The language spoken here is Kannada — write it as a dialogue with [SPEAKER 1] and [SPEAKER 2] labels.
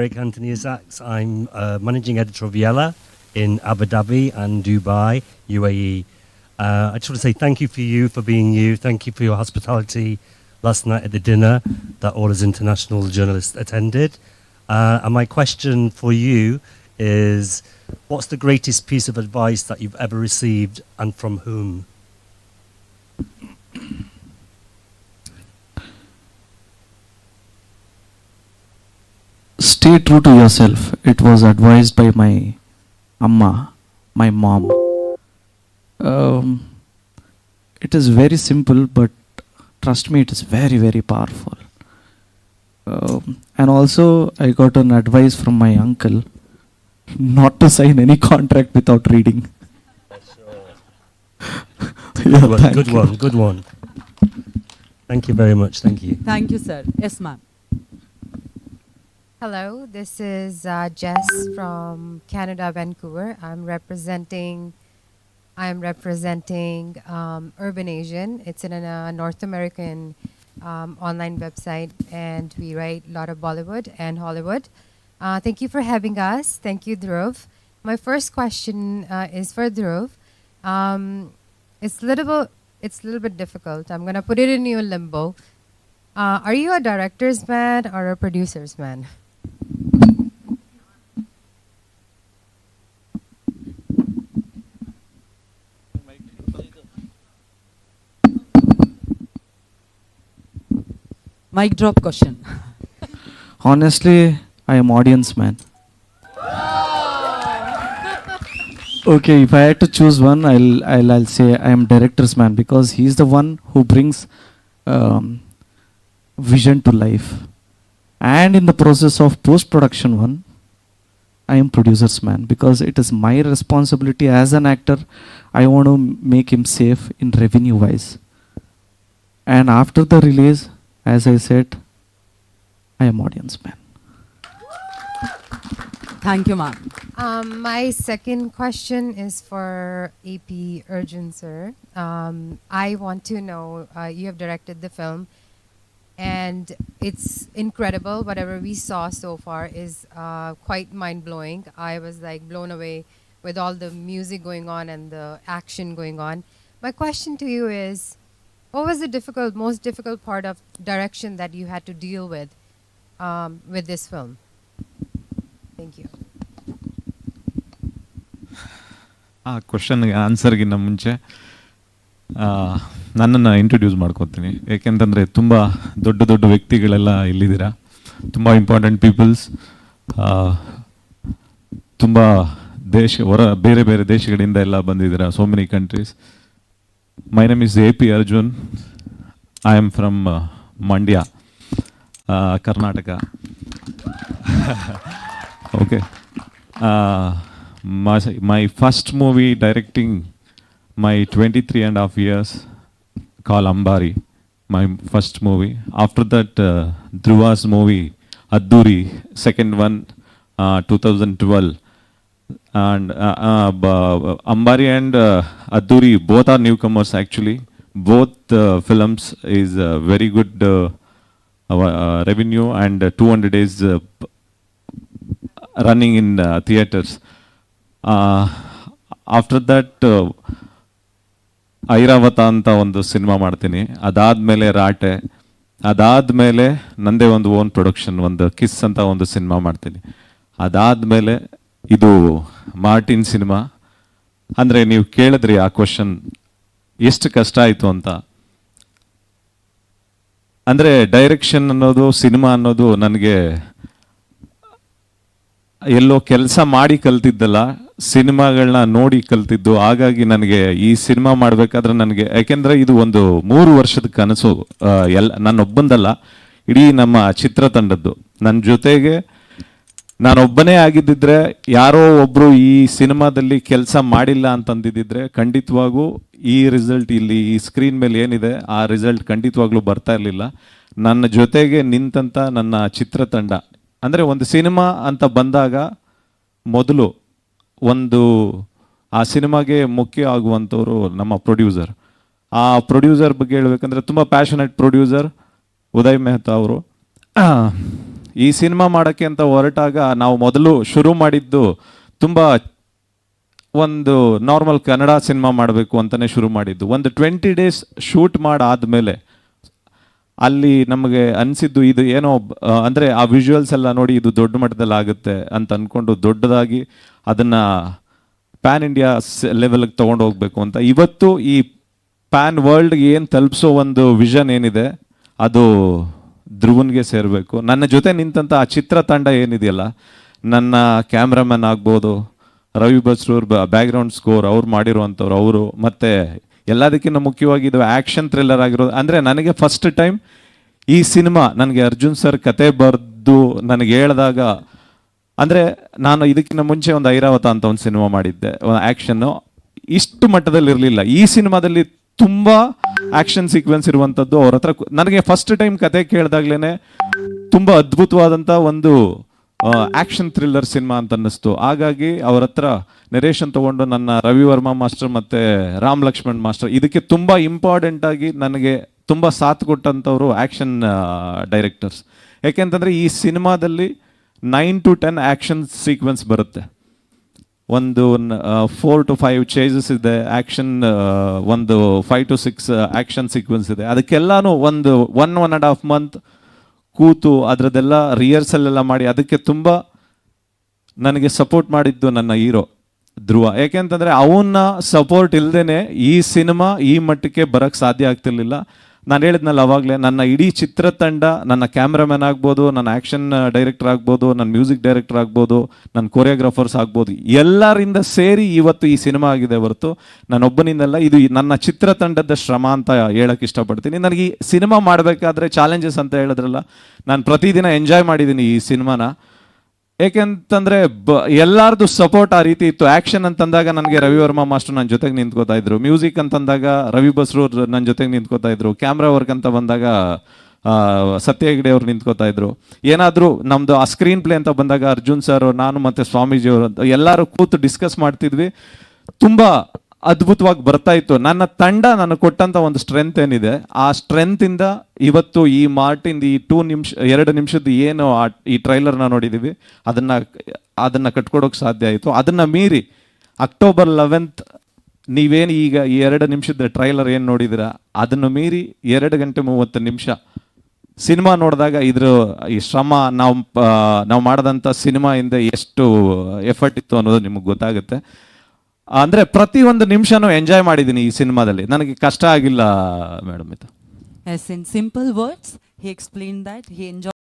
[SPEAKER 1] Eric Anthony Isaacs. I'm uh, managing editor of Yella in Abu Dhabi and Dubai, UAE. Uh, I just want to say thank you for you for being you. Thank you for your hospitality last night at the dinner that all his international journalists attended. Uh, and my question for you is what's the greatest piece of advice that you've ever received and from whom?
[SPEAKER 2] Stay true to yourself. It was advised by my amma, my mom. Um, it is very simple, but trust me, it is very, very powerful. Um, and also, I got an advice from my uncle not to sign any contract without reading. Yeah,
[SPEAKER 1] Good one, good one, good one. Thank you very much. Thank you.
[SPEAKER 3] Thank you, sir. Yes, ma'am.
[SPEAKER 4] Hello, this is uh, Jess from Canada, Vancouver. I'm representing. I'm representing um, Urban Asian. It's in a uh, North American um, online website, and we write a lot of Bollywood and Hollywood. Uh, thank you for having us. Thank you, Dhruv. My first question uh, is for Dhruv. Um, it's little. It's a little bit difficult. I'm gonna put it in your limbo. Uh, are you a director's man or a producer's man?
[SPEAKER 3] Mic drop question.
[SPEAKER 2] Honestly, I am audience man. okay, if I had to choose one, I'll, I'll I'll say I am director's man because he's the one who brings um, vision to life, and in the process of post production one, I am producer's man because it is my responsibility as an actor. I want to make him safe in revenue wise, and after the release, as I said, I am audience man.
[SPEAKER 3] Thank you, ma'am.
[SPEAKER 4] Um, my second question is for AP Urgent, sir. Um, I want to know uh, you have directed the film, and it's incredible. Whatever we saw so far is uh, quite mind blowing. I was like blown away with all the music going on and the action going on. My question to you is what was the difficult, most difficult part of direction that you had to deal with um, with this film? Thank you.
[SPEAKER 5] ಆ ಕ್ವಶನ್ಗೆ ಆನ್ಸರ್ಗಿನ್ನ ಮುಂಚೆ ನನ್ನನ್ನು ಇಂಟ್ರೊಡ್ಯೂಸ್ ಮಾಡ್ಕೊತೀನಿ ಏಕೆಂತಂದರೆ ತುಂಬ ದೊಡ್ಡ ದೊಡ್ಡ ವ್ಯಕ್ತಿಗಳೆಲ್ಲ ಇಲ್ಲಿದ್ದೀರಾ ತುಂಬ ಇಂಪಾರ್ಟೆಂಟ್ ಪೀಪಲ್ಸ್ ತುಂಬ ದೇಶ ಹೊರ ಬೇರೆ ಬೇರೆ ದೇಶಗಳಿಂದ ಎಲ್ಲ ಬಂದಿದ್ದೀರಾ so many countries My name is A.P. Arjun. I am from uh, Mandya, uh, Karnataka. okay. Uh, my, my first movie directing my 23 and a half years called Ambari, my first movie. After that, uh, Dhruva's movie, Aduri, second one, uh, 2012. And uh, uh, uh, ambari and uh, adhuri both are newcomers actually both uh, films is uh, very good uh, uh, revenue and uh, 200 days uh, running in uh, theaters. Uh, after that, uh, Airavata ಅಂತ ಒಂದು ಸಿನಿಮಾ ಮಾಡ್ತೀನಿ ಅದಾದ್ಮೇಲೆ ರಾಟೆ ಅದಾದ್ಮೇಲೆ ನಂದೇ ಒಂದು ಓನ್ ಪ್ರೊಡಕ್ಷನ್ ಒಂದು ಕಿಸ್ ಅಂತ cinema ಸಿನಿಮಾ adad ಅದಾದ್ಮೇಲೆ ಇದು ಮಾರ್ಟಿನ್ ಸಿನಿಮಾ. ಅಂದರೆ ನೀವು ಕೇಳಿದ್ರಿ ಆ ಕ್ವಶನ್ ಎಷ್ಟು ಕಷ್ಟ ಆಯಿತು ಅಂತ. ಅಂದರೆ ಡೈರೆಕ್ಷನ್ ಅನ್ನೋದು, ಸಿನಿಮಾ ಅನ್ನೋದು ನನಗೆ ಎಲ್ಲೋ ಕೆಲಸ ಮಾಡಿ ಕಲ್ತಿದ್ದಲ್ಲ ಸಿನಿಮಾಗಳನ್ನ ನೋಡಿ ಕಲ್ತಿದ್ದು, ಹಾಗಾಗಿ ನನಗೆ ಈ ಸಿನಿಮಾ ಮಾಡಬೇಕಾದ್ರೆ ನನಗೆ, ಯಾಕೆಂದರೆ ಇದು ಒಂದು ಮೂರು ವರ್ಷದ ಕನಸು ಎಲ್ಲ, ನನ್ನೊಬ್ಬಂದಲ್ಲ, ಇಡೀ ನಮ್ಮ ಚಿತ್ರತಂಡದ್ದು. ನನ್ನ ಜೊತೆಗೆ ನಾನೊಬ್ಬನೇ ಆಗಿದ್ದಿದ್ರೆ ಯಾರೋ ಒಬ್ರು ಈ ಸಿನಿಮಾದಲ್ಲಿ ಕೆಲಸ ಮಾಡಿಲ್ಲ ಅಂತಂದಿದ್ದಿದ್ರೆ ಖಂಡಿತವಾಗೂ ಈ ರಿಸಲ್ಟ್ ಇಲ್ಲಿ ಈ ಸ್ಕ್ರೀನ್ ಮೇಲೆ ಏನಿದೆ, ಆ ರಿಸಲ್ಟ್ ಖಂಡಿತವಾಗ್ಲೂ ಬರ್ತಾ ಇರಲಿಲ್ಲ. ನನ್ನ ಜೊತೆಗೆ ನಿಂತಂಥ ನನ್ನ ಚಿತ್ರತಂಡ. ಅಂದರೆ ಒಂದು ಸಿನಿಮಾ ಅಂತ ಬಂದಾಗ ಮೊದಲು ಒಂದು, ಆ ಸಿನಿಮಾಗೆ ಮುಖ್ಯ ಆಗುವಂಥವ್ರು ನಮ್ಮ ಪ್ರೊಡ್ಯೂಸರ್. ಆ ಪ್ರೊಡ್ಯೂಸರ್ ಬಗ್ಗೆ ಹೇಳ್ಬೇಕಂದ್ರೆ ತುಂಬ ಪ್ಯಾಷನೆಟ್ ಪ್ರೊಡ್ಯೂಸರ್ ಉದಯ್ ಮೆಹ್ತಾ ಅವರು. ಈ ಸಿನಿಮಾ ಮಾಡೋಕ್ಕೆ ಅಂತ ಹೊರಟಾಗ ನಾವು ಮೊದಲು ಶುರು ಮಾಡಿದ್ದು ತುಂಬ ಒಂದು ನಾರ್ಮಲ್ ಕನ್ನಡ ಸಿನಿಮಾ ಮಾಡಬೇಕು ಅಂತಲೇ ಶುರು ಮಾಡಿದ್ದು. ಒಂದು ಟ್ವೆಂಟಿ ಡೇಸ್ ಶೂಟ್ ಮಾಡಾದಮೇಲೆ ಅಲ್ಲಿ ನಮಗೆ ಅನಿಸಿದ್ದು ಇದು ಏನೋ ಅಂದರೆ ಆ, ವಿಜುವಲ್ಸ್ ಎಲ್ಲ ನೋಡಿ ಇದು ದೊಡ್ಡ ಮಟ್ಟದಲ್ಲಿ ಆಗುತ್ತೆ ಅಂತ ಅಂದ್ಕೊಂಡು ದೊಡ್ಡದಾಗಿ ಅದನ್ನು ಪ್ಯಾನ್ ಇಂಡಿಯಾ ಲೆವೆಲ್ಗೆ ತೊಗೊಂಡು ಹೋಗಬೇಕು ಅಂತ. ಇವತ್ತು ಈ ಪ್ಯಾನ್ ವರ್ಲ್ಡ್ಗೆ ಏನು ತಲುಪಿಸೋ ಒಂದು ವಿಷನ್ ಏನಿದೆ ಅದು ಧ್ರುವನ್ಗೆ ಸೇರಬೇಕು. ನನ್ನ ಜೊತೆ ನಿಂತಂಥ ಆ ಚಿತ್ರ ತಂಡ ಏನಿದೆಯಲ್ಲ, ನನ್ನ ಕ್ಯಾಮ್ರಾಮನ್ ಆಗ್ಬೋದು, ರವಿ ಬಸ್ರೂರ್ ಬ್ಯಾಕ್ಗ್ರೌಂಡ್ ಸ್ಕೋರ್ ಅವ್ರು ಮಾಡಿರುವಂಥವ್ರು, ಅವರು ಮತ್ತು ಎಲ್ಲದಕ್ಕಿಂತ ಮುಖ್ಯವಾಗಿ ಇದು ಆ್ಯಕ್ಷನ್ ಥ್ರಿಲ್ಲರ್ ಆಗಿರೋದು. ಅಂದರೆ ನನಗೆ ಫಸ್ಟ್ ಟೈಮ್ ಈ ಸಿನಿಮಾ, ನನಗೆ ಅರ್ಜುನ್ ಸರ್ ಕತೆ ಬರೆದು ನನಗೆ ಹೇಳಿದಾಗ, ಅಂದರೆ ನಾನು ಇದಕ್ಕಿಂತ ಮುಂಚೆ ಒಂದು ಐರಾವತ ಅಂತ ಒಂದು ಸಿನಿಮಾ ಮಾಡಿದ್ದೆ, ಒಂದು ಆ್ಯಕ್ಷನ್ನು ಇಷ್ಟು ಮಟ್ಟದಲ್ಲಿ ಇರಲಿಲ್ಲ ಈ ಸಿನಿಮಾದಲ್ಲಿ ತುಂಬ ಆ್ಯಕ್ಷನ್ ಸೀಕ್ವೆನ್ಸ್ ಇರುವಂಥದ್ದು ಅವ್ರ ಹತ್ರ ನನಗೆ ಫಸ್ಟ್ ಟೈಮ್ ಕತೆ ಕೇಳಿದಾಗ್ಲೇ ತುಂಬ ಅದ್ಭುತವಾದಂಥ ಒಂದು ಆ್ಯಕ್ಷನ್ ಥ್ರಿಲ್ಲರ್ ಸಿನಿಮಾ ಅಂತ ಅನ್ನಿಸ್ತು. ಹಾಗಾಗಿ ಅವ್ರ ಹತ್ರ ನೆರೇಷನ್ ತಗೊಂಡು ನನ್ನ ರವಿ ವರ್ಮಾ ಮಾಸ್ಟರ್ ಮತ್ತು ರಾಮ್ ಲಕ್ಷ್ಮಣ್ ಮಾಸ್ಟರ್, ಇದಕ್ಕೆ ತುಂಬ ಇಂಪಾರ್ಟೆಂಟ್ ಆಗಿ ನನಗೆ ತುಂಬ ಸಾಥ್ ಕೊಟ್ಟಂಥವ್ರು ಆ್ಯಕ್ಷನ್ ಡೈರೆಕ್ಟರ್ಸ್ ಯಾಕೆಂತಂದರೆ ಈ ಸಿನಿಮಾದಲ್ಲಿ nine to ten action sequence ಬರುತ್ತೆ. ಒಂದು ಫೋರ್ ಟು ಫೈವ್ ಚೇಜಸ್ ಇದೆ ಆ್ಯಕ್ಷನ್ ಒಂದು five to six action sequence ಇದೆ. ಅದಕ್ಕೆಲ್ಲನೂ ಒಂದು one one and half month ಕೂತು ಅದರದ್ದೆಲ್ಲ ರಿಹರ್ಸಲ್ ಎಲ್ಲ ಮಾಡಿ ಅದಕ್ಕೆ ತುಂಬ ನನಗೆ ಸಪೋರ್ಟ್ ಮಾಡಿದ್ದು ನನ್ನ ಹೀರೋ, ಧ್ರುವ. ಏಕೆಂತಂದರೆ ಅವನ್ನ ಸಪೋರ್ಟ್ ಇಲ್ಲದೇ ಈ ಸಿನಿಮಾ ಈ ಮಟ್ಟಕ್ಕೆ ಬರೋಕ್ಕೆ ಸಾಧ್ಯ ಆಗ್ತಿರ್ಲಿಲ್ಲ. ನಾನು ಹೇಳಿದ್ನಲ್ಲ ಅವಾಗಲೇ, ನನ್ನ ಇಡೀ ಚಿತ್ರತಂಡ ನನ್ನ ಕ್ಯಾಮ್ರಾಮನ್ ಆಗ್ಬೋದು, ನನ್ನ ಆ್ಯಕ್ಷನ್ ಡೈರೆಕ್ಟರ್ ಆಗ್ಬೋದು, ನನ್ನ ಮ್ಯೂಸಿಕ್ ಡೈರೆಕ್ಟರ್ ಆಗ್ಬೋದು, ನನ್ನ ಕೊರಿಯೋಗ್ರಾಫರ್ಸ್ ಆಗ್ಬೋದು, ಎಲ್ಲರಿಂದ ಸೇರಿ ಇವತ್ತು ಈ ಸಿನಿಮಾ ಆಗಿದೆ ಹೊರತು ನಾನೊಬ್ಬನಿಂದಲ್ಲ, ಇದು ನನ್ನ ಚಿತ್ರತಂಡದ ಶ್ರಮ ಅಂತ ಹೇಳಕ್ಕೆ ಇಷ್ಟಪಡ್ತೀನಿ. ನನಗೆ ಈ ಸಿನಿಮಾ ಮಾಡಬೇಕಾದ್ರೆ ಚಾಲೆಂಜಸ್ ಅಂತ ಹೇಳಿದ್ರಲ್ಲ, ನಾನು ಪ್ರತಿದಿನ ಎಂಜಾಯ್ ಮಾಡಿದ್ದೀನಿ ಈ ಸಿನಿಮಾನ. ಏಕೆಂತಂದ್ರೆ ಬ, ಎಲ್ಲಾರ್ದು ಸಪೋರ್ಟ್ ಆ ರೀತಿ ಇತ್ತು. ಆಕ್ಷನ್ ಅಂತಂದಾಗ ನನಗೆ ರವಿ ವರ್ಮಾ ಮಾಸ್ಟರ್ ನನ್ನ ಜೊತೆಗೆ ನಿಂತ್ಕೋತಾ ಇದ್ರು. ಮ್ಯೂಸಿಕ್ ಅಂತಂದಾಗ ರವಿ ಬಸ್ರೂರ್ ನನ್ನ ಜೊತೆಗೆ ನಿಂತ್ಕೋತಾ ಇದ್ರು. ಕ್ಯಾಮ್ರಾ ವರ್ಕ್ ಅಂತ ಬಂದಾಗ ಸತ್ಯ ಹೆಗ್ಡೆ ಅವ್ರು ನಿಂತ್ಕೋತಾ ಇದ್ರು. ಏನಾದರೂ ನಮ್ಮದು ಆ ಸ್ಕ್ರೀನ್ ಪ್ಲೇ ಅಂತ ಬಂದಾಗ ಅರ್ಜುನ್ ಸರ್ ನಾನು ಮತ್ತು ಸ್ವಾಮೀಜಿ ಅವರು ಎಲ್ಲರೂ ಕೂತು ಡಿಸ್ಕಸ್ ಮಾಡ್ತಿದ್ವಿ. ತುಂಬಾ ಅದ್ಭುತವಾಗಿ ಬರ್ತಾ ಇತ್ತು. ನನ್ನ ತಂಡ ನನಗೆ ಕೊಟ್ಟಂತ ಒಂದು ಸ್ಟ್ರೆಂತ್ ಏನಿದೆ, ಆ ಸ್ಟ್ರೆಂತ್ ಇಂದ ಇವತ್ತು ಈ ಮಾರ್ಟಿಂದ ಈ ಟೂ ನಿಮಿಷ, ಎರಡು ನಿಮಿಷದ ಏನು ಆ, ಈ ಟ್ರೈಲರ್ನ ನೋಡಿದೀವಿ. ಅದನ್ನ ಅದನ್ನ ಕಟ್ಕೊಡೋಕೆ ಸಾಧ್ಯ ಆಯಿತು. ಅದನ್ನ ಮೀರಿ ಅಕ್ಟೋಬರ್ ಲೆವೆಂತ್ ನೀವೇನು ಈಗ ಈ ಎರಡು ನಿಮಿಷದ ಟ್ರೈಲರ್ ಏನು ನೋಡಿದಿರ, ಅದನ್ನು ಮೀರಿ ಎರಡು ಗಂಟೆ ಮೂವತ್ತು ನಿಮಿಷ ಸಿನಿಮಾ ನೋಡಿದಾಗ ಇದ್ರ ಈ ಶ್ರಮ, ನಾವು ನಾವು ಮಾಡಿದಂಥ ಸಿನಿಮಾ ಹಿಂದೆ ಎಷ್ಟು ಎಫರ್ಟ್ ಇತ್ತು ಅನ್ನೋದು ನಿಮಗೆ ಗೊತ್ತಾಗುತ್ತೆ. ಅಂದ್ರೆ ಪ್ರತಿ ಒಂದು ನಿಮಿಷನೂ ಎಂಜಾಯ್ ಮಾಡಿದ್ದೀನಿ ಈ ಸಿನಿಮಾದಲ್ಲಿ ನನಗೆ ಕಷ್ಟ ಆಗಿಲ್ಲ, ಮೇಡಮ್ ಇದು
[SPEAKER 3] is in simple words he explain that he enjoyed.